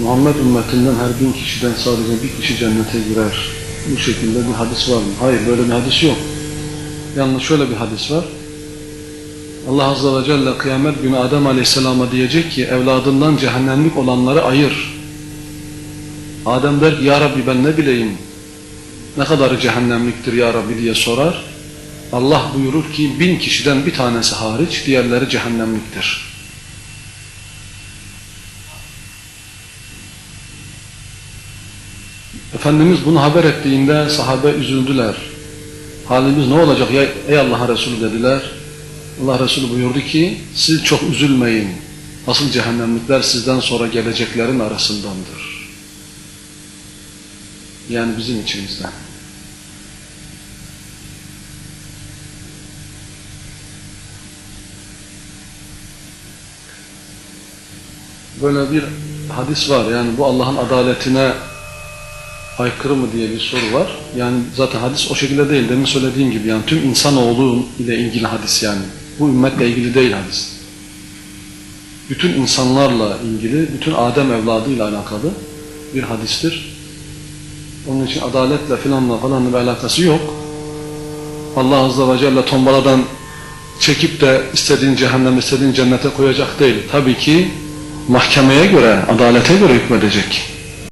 Muhammed ümmetinden her bin kişiden sadece bir kişi cennete girer. Bu şekilde bir hadis var mı? Hayır böyle bir hadis yok. Yalnız şöyle bir hadis var. Allah Azze ve Celle kıyamet günü Adem Aleyhisselam'a diyecek ki evladından cehennemlik olanları ayır. Adem der ki ya Rabbi ben ne bileyim ne kadarı cehennemliktir ya Rabbi diye sorar. Allah buyurur ki bin kişiden bir tanesi hariç diğerleri cehennemliktir. Efendimiz bunu haber ettiğinde sahabe üzüldüler. Halimiz ne olacak ya ey Allah Resulü dediler. Allah Resulü buyurdu ki siz çok üzülmeyin. Asıl cehennemlikler sizden sonra geleceklerin arasındandır. Yani bizim içimizden. Böyle bir hadis var. Yani bu Allah'ın adaletine aykırı mı diye bir soru var. Yani zaten hadis o şekilde değil. Demin söylediğim gibi yani tüm insanoğlu ile ilgili hadis yani. Bu ümmetle ilgili değil hadis. Bütün insanlarla ilgili, bütün Adem evladıyla alakalı bir hadistir. Onun için adaletle filanla falan bir alakası yok. Allah Azze ve Celle tombaladan çekip de istediğin cehennem, istediğin cennete koyacak değil. Tabii ki mahkemeye göre, adalete göre hükmedecek.